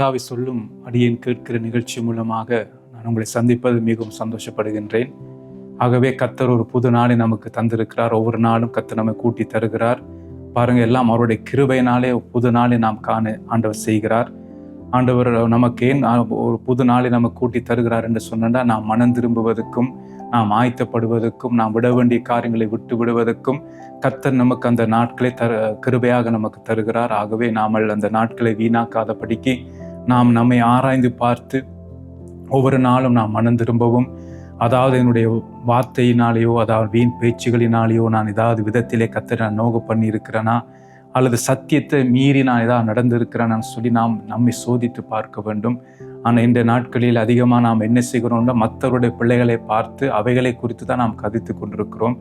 கர்த்தாவை சொல்லும் அடியேன் கேட்கிற நிகழ்ச்சி மூலமாக நான் உங்களை சந்திப்பது மிகவும் சந்தோஷப்படுகின்றேன். ஆகவே கத்தர் ஒரு புது நாளை நமக்கு தந்திருக்கிறார். ஒவ்வொரு நாளும் கத்தர் நம்மை கூட்டி தருகிறார். பாருங்கள் எல்லாம் அவருடைய கிருபையினாலே புது நாளை நாம் காண ஆண்டவர் செய்கிறார். ஆண்டவர் நமக்கு ஏன் ஒரு புது நாளை நமக்கு கூட்டி தருகிறார் என்று சொன்னா நாம் மனம் திரும்புவதற்கும் நாம் ஆயத்தப்படுவதற்கும் நாம் விட வேண்டிய காரியங்களை விட்டு விடுவதற்கும் கத்தர் நமக்கு அந்த நாட்களை தர கிருபையாக நமக்கு தருகிறார். ஆகவே நாமல் அந்த நாட்களை வீணாக்காதபடிக்கு நாம் நம்மை ஆராய்ந்து பார்த்து ஒவ்வொரு நாளும் நாம் மனம் திரும்பவும் அதாவது என்னுடைய வார்த்தையினாலேயோ அதாவது வீண் பேச்சுகளினாலேயோ நான் ஏதாவது விதத்திலே கத்தரை நான் நோக பண்ணியிருக்கிறேனா? அல்லது சத்தியத்தை மீறி நான் ஏதாவது நடந்திருக்கிறேன்னு சொல்லி நாம் நம்மை சோதித்து பார்க்க வேண்டும். ஆனால் இந்த நாட்களில் அதிகமாக நாம் என்ன செய்கிறோம்னா மற்றவருடைய பிள்ளைகளை பார்த்து அவைகளை குறித்து தான் நாம் கதித்து கொண்டிருக்கிறோம்.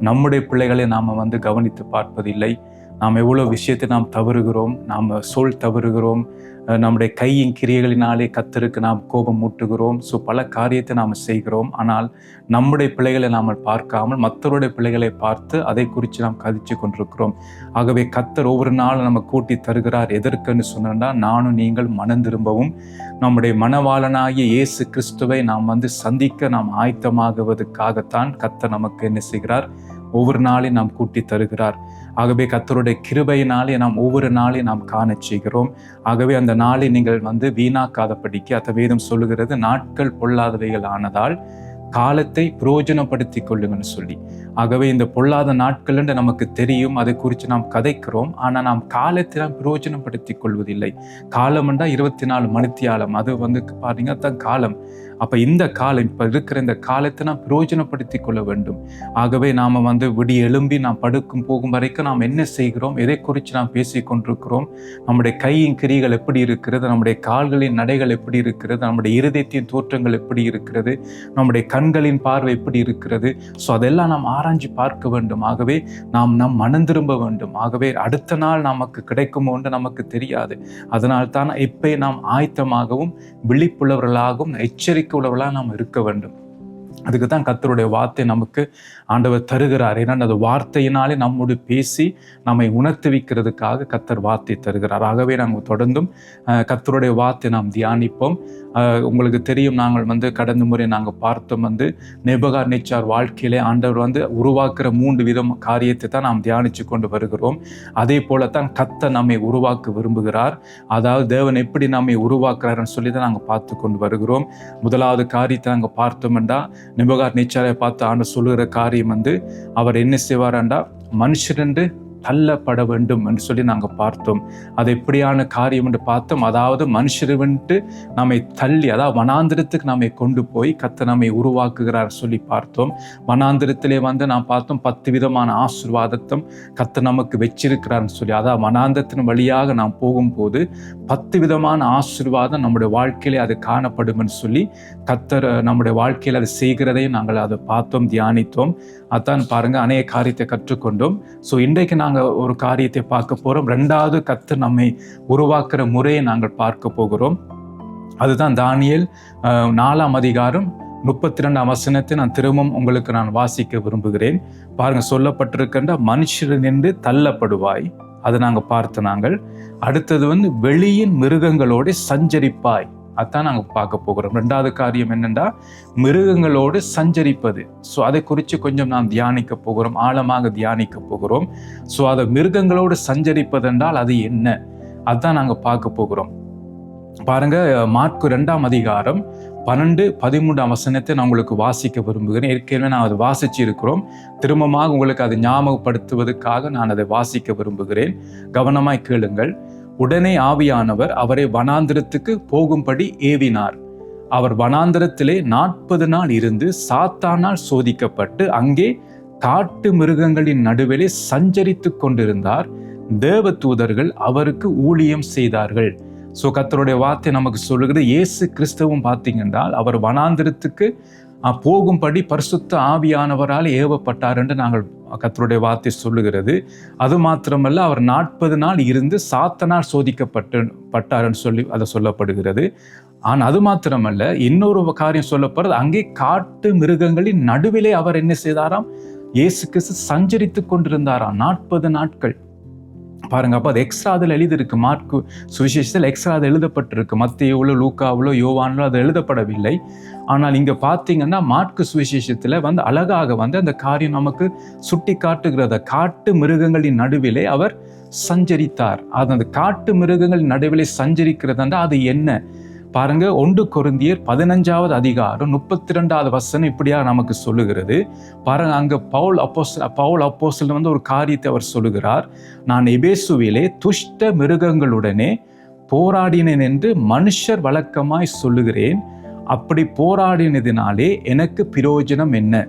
நம்முடைய பிள்ளைகளை நாம் வந்து கவனித்து பார்ப்பதில்லை. நாம் எவ்வளோ விஷயத்தை நாம் தவறுகிறோம் நாம் சொல் தவறுகிறோம் நம்முடைய கையின் கிரியைகளினாலே கத்தருக்கு நாம் கோபம் மூட்டுகிறோம். ஸோ பல காரியத்தை நாம் செய்கிறோம். ஆனால் நம்முடைய பிள்ளைகளை நாம் பார்க்காமல் மற்றவருடைய பிள்ளைகளை பார்த்து அதை குறித்து நாம் கதிச்சு கொண்டிருக்கிறோம். ஆகவே கத்தர் ஒவ்வொரு நாளும் நம்ம கூட்டி தருகிறார். எதற்குன்னு சொன்னா நானும் நீங்கள் மனம் திரும்பவும் நம்முடைய மனவாளனாகிய இயேசு கிறிஸ்துவை நாம் வந்து சந்திக்க நாம் ஆயத்தமாகுவதற்காகத்தான் கத்தர் நமக்கு என்ன செய்கிறார்? ஒவ்வொரு நாளையும் நாம் கூட்டி தருகிறார். ஆகவே கத்தருடைய கிருபையினாலே நாம் ஒவ்வொரு நாளையும் நாம் காண செய்கிறோம். ஆகவே அந்த நாளை நீங்கள் வந்து வீணாக்காதபடிக்கு அத்த வேதம் சொல்லுகிறது நாட்கள் பொல்லாதவைகள் ஆனதால் காலத்தை புரோஜனப்படுத்தி கொள்ளுங்கன்னு சொல்லி. ஆகவே இந்த பொல்லாத நாட்கள் என்று நமக்கு தெரியும் அதை குறித்து நாம் கதைக்கிறோம். ஆனால் நாம் காலத்தை நாம் பிரயோஜனப்படுத்தி கொள்வதில்லை. காலம் இருபத்தி நாலு மணித்தியாலம். அது வந்து பார்த்தீங்கன்னா தான் காலம். அப்போ இந்த காலம் இப்போ இருக்கிற இந்த காலத்தை நாம் பிரயோஜனப்படுத்தி கொள்ள வேண்டும். ஆகவே நாம் வந்து விடி எழும்பி நாம் படுக்கும் போகும் வரைக்கும் நாம் என்ன செய்கிறோம்? எதை குறித்து நாம் பேசி கொண்டிருக்கிறோம்? நம்முடைய கையின் கிரிகள் எப்படி இருக்கிறது? நம்முடைய கால்களின் நடைகள் எப்படி இருக்கிறது? நம்முடைய இருதயத்தின் தோற்றங்கள் எப்படி இருக்கிறது? நம்முடைய கண்களின் பார்வை எப்படி இருக்கிறது? ஸோ அதெல்லாம் நாம் ஆராய்ஞ்சு பார்க்க வேண்டும். ஆகவே நாம் நம் மனம் திரும்ப வேண்டும். ஆகவே அடுத்த நாள் நமக்கு கிடைக்குமோ என்று நமக்கு தெரியாது. அதனால் தான் இப்போ நாம் ஆயத்தமாகவும் விழிப்புள்ளவர்களாகவும் எச்சரிக்கை உள்ளவர்களாக நாம் இருக்க வேண்டும். அதுக்கு தான் கத்தருடைய வார்த்தை நமக்கு ஆண்டவர் தருகிறார். ஏன்னா அந்த வார்த்தையினாலே நம்மோடு பேசி நம்மை உணர்த்துவிக்கிறதுக்காக கத்தர் வார்த்தை தருகிறார். ஆகவே நாங்கள் தொடர்ந்தும் கத்தருடைய வார்த்தை நாம் தியானிப்போம். உங்களுக்கு தெரியும் நாங்கள் வந்து கடந்த முறை நாங்கள் பார்த்தோம் வந்து நெபகார் நிச்சார் வாழ்க்கையிலே ஆண்டவர் வந்து உருவாக்குற மூன்று விதம் காரியத்தை தான் நாம் தியானித்து கொண்டு வருகிறோம். அதே போலத்தான் கத்த நம்மை உருவாக்க விரும்புகிறார். அதாவது தேவன் எப்படி நம்மை உருவாக்குறாருன்னு சொல்லி தான் நாங்கள் பார்த்து கொண்டு வருகிறோம். முதலாவது காரியத்தை நாங்கள் பார்த்தோம்டா நிபகார் நிச்சாரை பார்த்து ஆண்டு சொல்லுகிற காரியம் வந்து அவர் என்ன செய்வாராண்டா மனுஷரென்று தள்ளப்பட வேண்டும் என்று சொல்லி நாங்கள் பார்த்தோம். அது எப்படியான காரியம் என்று பார்த்தோம். அதாவது மனுஷர் வந்துட்டு நம்மை தள்ளி அதாவது வனாந்திரத்துக்கு நம்மை கொண்டு போய் கத்தை நம்மை உருவாக்குகிறார் சொல்லி பார்த்தோம். வனாந்திரத்திலே வந்து நான் பார்த்தோம் பத்து விதமான ஆசிர்வாதத்தும் கத்த நமக்கு வச்சிருக்கிறார்னு சொல்லி. அதாவது வனாந்திரத்தின் வழியாக நாம் போகும்போது பத்து விதமான ஆசிர்வாதம் நம்முடைய வாழ்க்கையிலே அது காணப்படும் சொல்லி கத்தர் நம்முடைய வாழ்க்கையில் அது செய்கிறதையும் நாங்கள் அதை பார்த்தோம் தியானித்தோம். அதான் பாருங்கள் அநேக காரியத்தை கற்றுக்கொண்டோம். ஸோ இன்றைக்கு நான் நாங்கள் ஒரு காரியத்தை பார்க்க போகிறோம் ரெண்டாவது கத்து நம்மை உருவாக்குற முறையை நாங்கள் பார்க்க போகிறோம். அதுதான் தானியல் நாலாம் அதிகாரம் முப்பத்தி ரெண்டாம் வசனத்தை நான் திரும்பவும் உங்களுக்கு நான் வாசிக்க விரும்புகிறேன். பாருங்கள் சொல்லப்பட்டிருக்கின்ற மனுஷர் நின்று தள்ளப்படுவாய். அதை நாங்கள் பார்த்து நாங்கள் அடுத்தது வந்து வெளியின் மிருகங்களோடு சஞ்சரிப்பாய். அதான் நாங்கள் பார்க்க போகிறோம். ரெண்டாவது காரியம் என்னென்னா மிருகங்களோடு சஞ்சரிப்பது. ஸோ அதை குறித்து கொஞ்சம் நாம் தியானிக்க போகிறோம். ஆழமாக தியானிக்க போகிறோம். ஸோ அதை மிருகங்களோடு சஞ்சரிப்பது என்றால் அது என்ன? அதுதான் நாங்கள் பார்க்க போகிறோம். பாருங்க மார்க்கு ரெண்டாம் அதிகாரம் பன்னெண்டு பதிமூன்றாம் வசனத்தை நான் உங்களுக்கு வாசிக்க விரும்புகிறேன். ஏற்கனவே நான் அதை வாசிச்சு இருக்கிறோம் திரும்பமாக உங்களுக்கு அதை ஞாபகப்படுத்துவதற்காக நான் அதை வாசிக்க விரும்புகிறேன். கவனமாய் கேளுங்கள். உடனே ஆவியானவர் அவரை வனாந்திரத்துக்கு போகும்படி ஏவினார். அவர் வனாந்திரத்திலே நாற்பது நாள் இருந்து சாத்தானால் சோதிக்கப்பட்டு அங்கே காட்டு மிருகங்களின் நடுவிலே சஞ்சரித்து கொண்டிருந்தார். தேவ தூதர்கள் அவருக்கு ஊழியம் செய்தார்கள். ஸோ கத்தருடைய வார்த்தை நமக்கு சொல்லுகிறது. இயேசு கிறிஸ்தவம் பார்த்தீங்கன்றால் அவர் வனாந்திரத்துக்கு போகும்படி பரிசுத்த ஆவியானவரால் ஏவப்பட்டார் என்று நாங்கள் கத்தருடைய வார்த்தை சொல்லுகிறது. அது மாத்திரமல்ல அவர் நாற்பது நாள் இருந்து சாத்தனால் சோதிக்கப்பட்டு பட்டார்னு சொல்லி அதை சொல்லப்படுகிறது. ஆனால் அது மாத்திரமல்ல இன்னொரு காரியம் சொல்லப்படுறது அங்கே காட்டு மிருகங்களின் நடுவிலே அவர் என்ன செய்தாராம்? இயேசு கிறிஸ்து சஞ்சரித்து கொண்டிருந்தாராம். நாற்பது நாட்கள். பாருங்க அப்போ அது எக்ஸ்ட்ரா அதில் எழுதியிருக்கு. மார்க்கு சுவிசேஷத்தில் எக்ஸ்ட்ரா அது எழுதப்பட்டிருக்கு. மத்தியவுல லூக்காவுலோ யோவானிலோ அது எழுதப்படவில்லை. ஆனால் இங்கே பார்த்தீங்கன்னா மார்க்கு சுவிசேஷத்தில் வந்து அழகாக வந்து அந்த காரியம் நமக்கு சுட்டி காட்டுகிறத. காட்டு மிருகங்களின் நடுவிலே அவர் சஞ்சரித்தார். அது அந்த காட்டு மிருகங்களின் நடுவிலே சஞ்சரிக்கிறதுண்டா அது என்ன? பாருங்க ஒன்று கொருந்தியர் பதினஞ்சாவது அதிகாரம் முப்பத்தி ரெண்டாவது வசனம் இப்படியா நமக்கு சொல்லுகிறது. பாருங்க அங்கே பவுல் அப்போஸ் பவுல் அப்போஸ்ல வந்து ஒரு காரியத்தை அவர் சொல்லுகிறார். நான் எபேசுவிலே துஷ்ட மிருகங்களுடனே போராடினேன் என்று மனுஷர் வழக்கமாய் சொல்லுகிறேன். அப்படி போராடினதினாலே எனக்கு பிரயோஜனம் என்ன?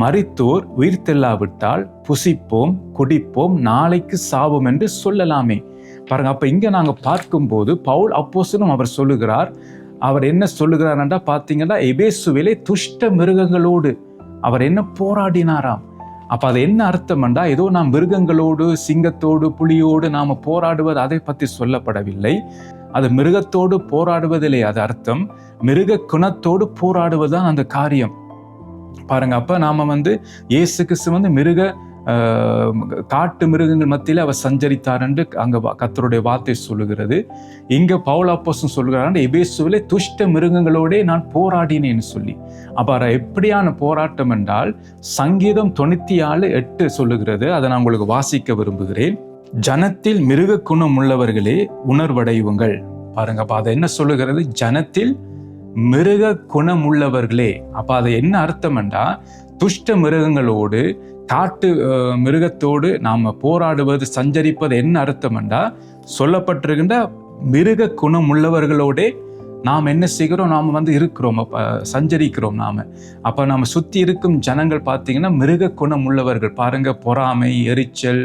மறித்தோர் உயிர் தெல்லாவிட்டால் புசிப்போம் குடிப்போம் நாளைக்கு சாவோம் என்று சொல்லலாமே. பாருங்க அப்போ இங்கே நாங்கள் பார்க்கும்போது பவுல் அப்போசனும் அவர் சொல்லுகிறார் அவர் என்ன சொல்லுகிறார்ன்றா பார்த்தீங்கன்னா எபேசுவிலே துஷ்ட மிருகங்களோடு அவர் என்ன போராடினாராம். அப்போ அது என்ன அர்த்தம்ண்டா ஏதோ நாம் மிருகங்களோடு சிங்கத்தோடு புலியோடு நாம் போராடுவது அதை பற்றி சொல்லப்படவில்லை. அது மிருகத்தோடு போராடுவதில்லை அது அர்த்தம். மிருக குணத்தோடு போராடுவது தான் அந்த காரியம். பாருங்க அப்போ நாம் வந்து இயேசு கிறிஸ்து வந்து மிருக காட்டு மிருகங்கள் மத்தியில் அவர் சஞ்சரித்தார் என்று அங்கே கத்தருடைய வார்த்தை சொல்லுகிறது. இங்க பவுலாப்போசன் சொல்கிறார் எபேசுவிலே துஷ்ட மிருகங்களோடே நான் போராடினேன்னு சொல்லி. அப்போ எப்படியான போராட்டம் என்றால் சங்கீதம் தொண்ணூற்றி ஆறு எட்டு சொல்லுகிறது. அதை நான் உங்களுக்கு வாசிக்க விரும்புகிறேன். ஜனத்தில் மிருக குணம் உள்ளவர்களே உணர்வடைவுங்கள் பாருங்க அப்போ அதை என்ன சொல்லுகிறது? ஜனத்தில் மிருக குணம் உள்ளவர்களே அதை என்ன அர்த்தம் என்றால் துஷ்ட மிருகங்களோடு காட்டு மிருகத்தோடு நாம் போராடுவது சஞ்சரிப்பது என்ன அர்த்தம் என்றால் சொல்லப்பட்டிருக்கின்ற மிருக குணம் உள்ளவர்களோடே நாம் என்ன செய்கிறோம்? நாம் வந்து இருக்கிறோம். சஞ்சரிக்கிறோம் நாம். அப்போ நாம் சுற்றி இருக்கும் ஜனங்கள் பார்த்தீங்கன்னா மிருக குணம் உள்ளவர்கள். பாருங்கள் பொறாமை எரிச்சல்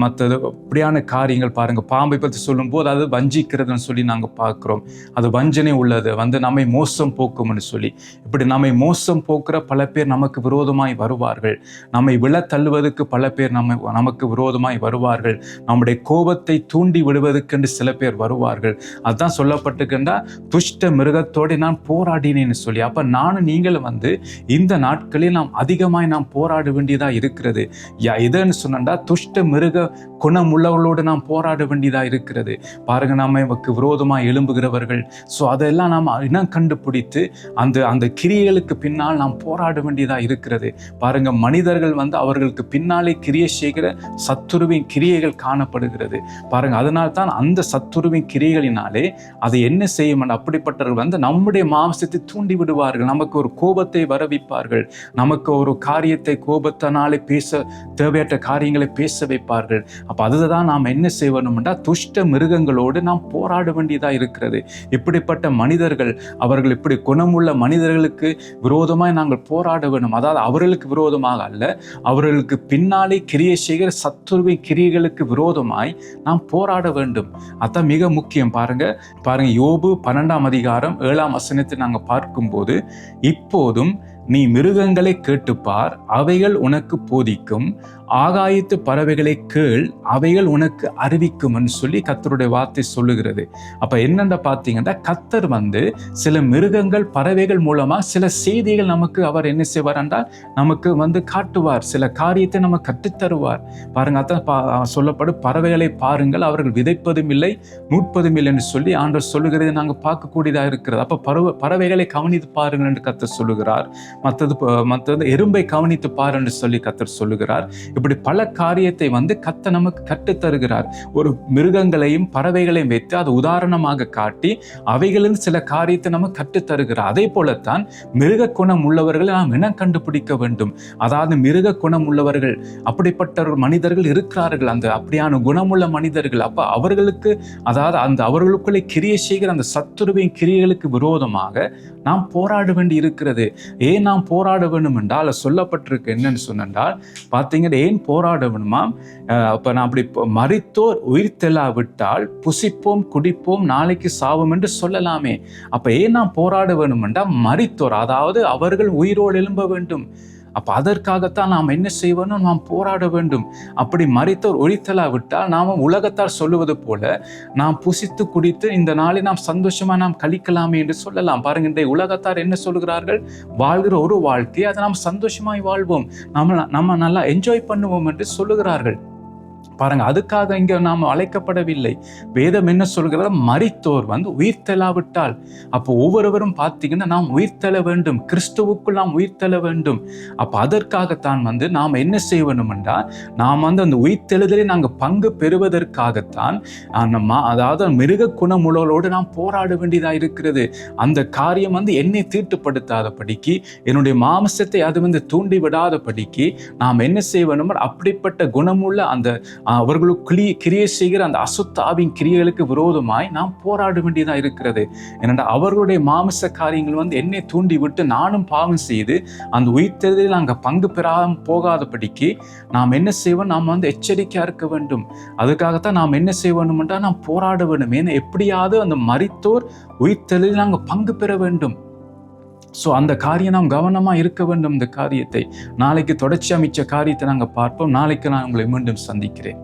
மற்றது அப்படியான காரியங்கள் பாருங்கள் பாம்பை பற்றி சொல்லும்போது அது வஞ்சிக்கிறதுன்னு சொல்லி நாங்கள் பார்க்குறோம். அது வஞ்சனை உள்ளது. வந்து நம்மை மோசம் போக்கும்னு சொல்லி. இப்படி நம்மை மோசம் போக்குற பல பேர் நமக்கு விரோதமாய் வருவார்கள். நம்மை விழ தள்ளுவதற்கு பல பேர் நம்ம நமக்கு விரோதமாய் வருவார்கள். நம்முடைய கோபத்தை தூண்டி விடுவதற்கென்று சில பேர் வருவார்கள். அதான் சொல்லப்பட்டிருக்கின்றா துஷ்ட மிருகத்தோடு நான் போராடினேன்னு சொல்லி. அப்போ நானும் நீங்களும் வந்து இந்த நாட்களில் நாம் அதிகமாய் நாம் போராட வேண்டியதாக இருக்கிறது. யா எதுன்னு சொன்னா துஷ்ட மிருக குணமுள்ளவர்களோடு நாம் போராட வேண்டியதாக இருக்கிறது. பாருங்கள் நாம் நமக்கு விரோதமாக எழும்புகிறவர்கள். ஸோ அதெல்லாம் நாம் இனம் கண்டுபிடித்து அந்த அந்த கிரியைகளுக்கு பின்னால் நாம் போராட வேண்டியதாக இருக்கிறது. பாருங்கள் மனிதர்கள் வந்து அவர்களுக்கு பின்னாலே கிரியை செய்கிற சத்துருவின் கிரியைகள் காணப்படுகிறது. பாருங்கள் அதனால் தான் அந்த சத்துருவின் கிரியைகளினாலே அதை என்ன செய்யும் அப்படிப்பட்டவர்கள் வந்து நம்முடைய மாம்சத்தை தூண்டி விடுவார்கள். நமக்கு ஒரு கோபத்தை வரவிப்பார்கள் நமக்கு ஒரு காரியத்தை கோபத்தினாலே பேச தேவையற்ற காரியங்களை பேச வைப்பார்கள். அப்போ அதுதான் நாம் என்ன செய்யணும்னா துஷ்ட மிருகங்களோடு நாம் போராட வேண்டியதாக இருக்கிறது. இப்படிப்பட்ட மனிதர்கள் அவர்கள் இப்படி குணமுள்ள மனிதர்களுக்கு விரோதமாய் நாங்கள் போராட வேண்டும் அதாவது அவர்களுக்கு விரோதமாக அல்ல அவர்களுக்கு பின்னாலே கிரியை செய்கிற சத்துருவின் கிரியைகளுக்கு விரோதமாய் நாம் போராட வேண்டும். அதான் மிக முக்கியம். பாருங்க பாருங்க யோபு பன்னெண்டாம் அதிகாரம் ஏழாம் வசனத்தை நாங்கள் பார்க்கும்போது இப்போதும் நீ மிருகங்களை கேட்டுப்பார் அவைகள் உனக்கு போதிக்கும். ஆகாயத்து பறவைகளை கேள் அவைகள் உனக்கு அறிவிக்கும்னு சொல்லி கத்தருடைய வார்த்தை சொல்லுகிறது. அப்ப என்னென்ன பார்த்தீங்கன்னா கத்தர் வந்து சில மிருகங்கள் பறவைகள் மூலமா சில செய்திகள் நமக்கு அவர் என்ன செய்வார் என்றால் நமக்கு வந்து காட்டுவார். சில காரியத்தை நம்ம கற்றுத்தருவார் பாருங்க அதான் பா- சொல்லப்படும் பறவைகளை பாருங்கள் அவர்கள் விதைப்பதும் இல்லை நூற்பதும் இல்லை என்று சொல்லி ஆண்டவர் சொல்லுகிறதை நாங்கள் பார்க்கக்கூடியதாக இருக்கிறது. அப்ப பறவை பறவைகளை கவனித்து பாருங்கள் என்று கத்தர் சொல்லுகிறார். மற்றது மற்றது எறும்பை கவனித்து பார் என்று சொல்லி கத்தர் சொல்லுகிறார். இப்படி பல காரியத்தை வந்து கத்த நமக்கு கற்றுத்தருகிறார் ஒரு மிருகங்களையும் பறவைகளையும் வைத்து அது உதாரணமாக காட்டி அவைகளில் சில காரியத்தை நம்ம கற்றுத் தருகிறார். அதே போலத்தான் மிருக குணம் உள்ளவர்களை நாம் இனம் கண்டுபிடிக்க வேண்டும். அதாவது மிருக குணம் உள்ளவர்கள் அப்படிப்பட்ட ஒரு மனிதர்கள் இருக்கிறார்கள். அந்த அப்படியான குணமுள்ள மனிதர்கள் அப்போ அவர்களுக்கு அதாவது அந்த அவர்களுக்குள்ளே கிரியை செய்கிற அந்த சத்துருவின் கிரியைகளுக்கு விரோதமாக நாம் போராட வேண்டி இருக்கிறது. ஏன் நாம் போராட வேண்டும் என்றால் சொல்லப்பட்டிருக்கு என்னன்னு சொன்னால் பார்த்தீங்கன்னா ஏன் போராட வேணுமா? அப்போ நான் அப்படி மறித்தோர் உயிர் தெல்லாவிட்டால் புசிப்போம் குடிப்போம் நாளைக்கு சாவோம் என்று சொல்லலாமே. அப்போ ஏன் நாம் போராட வேண்டும் என்றால் மறித்தோர் அதாவது அவர்கள் உயிரோடு எழும்ப வேண்டும். அப்போ அதற்காகத்தான் நாம் என்ன செய்வோம் நாம் போராட வேண்டும். அப்படி மறித்தோர் ஒழித்தலா விட்டால் உலகத்தால் உலகத்தார் சொல்லுவது போல நாம் புசித்து குடித்து இந்த நாளை நாம் சந்தோஷமாக நாம் கழிக்கலாமே என்று சொல்லலாம். பாருங்க இந்த உலகத்தார் என்ன சொல்கிறார்கள் வாழ்கிற ஒரு வாழ்க்கை அதை நாம் சந்தோஷமாய் வாழ்வோம். நம்ம நம்ம நல்லா என்ஜாய் பண்ணுவோம் என்று சொல்லுகிறார்கள். பாருங்க அதுக்காக இங்க நாம் அழைக்கப்படவில்லை. வேதம் என்ன சொல்கிறத? மறித்தோர் வந்து உயிர்த்தெழாவிட்டால் அப்போ ஒவ்வொருவரும் பார்த்தீங்கன்னா நாம் உயிர்த்தெழ வேண்டும். கிறிஸ்துவுக்குள் நாம் உயிர்த்தெழ வேண்டும். அப்போ அதற்காகத்தான் வந்து நாம் என்ன செய்ய வேண்டும் என்றால் நாம் வந்து அந்த உயிர்த்தெழுதலை நாங்கள் பங்கு பெறுவதற்காகத்தான் நம்ம அதாவது மிருக குணமுழலோடு நாம் போராட வேண்டியதாக இருக்கிறது. அந்த காரியம் வந்து என்னை தீட்டுப்படுத்தாதபடிக்கு என்னுடைய மாம்சத்தை அது வந்து தூண்டி விடாதபடிக்கு நாம் என்ன செய்ய வேண்டும் அப்படிப்பட்ட குணமுள்ள அந்த அவர்களுக்குள்ளி கிரியை செய்கிற அந்த அசுத்தாவின் கிரியைகளுக்கு விரோதமாய் நாம் போராட வேண்டியதாக இருக்கிறது. ஏனென்றால் அவர்களுடைய மாமிச காரியங்கள் வந்து என்னை தூண்டி விட்டு நானும் பாவம் செய்து அந்த உயிர்த்தெழுதலில் நாங்கள் பங்கு பெறாமல் போகாதபடிக்கு நாம் என்ன செய்வோம்? நாம் வந்து எச்சரிக்கையாக இருக்க வேண்டும். அதுக்காகத்தான் நாம் என்ன செய்ய வேண்டும் என்றால் நாம் போராட வேண்டும் ஏன்னா எப்படியாவது அந்த மறித்தோர் உயிர்த்தெழுதலில் நாங்கள் பங்கு பெற வேண்டும். ஸோ அந்த காரியம் நாம் கவனமாக இருக்க வேண்டும். இந்த காரியத்தை நாளைக்கு தொடர்ச்சி அமைச்ச காரியத்தை நாங்கள் பார்ப்போம். நாளைக்கு நான் உங்களை மீண்டும் சந்திக்கிறேன்.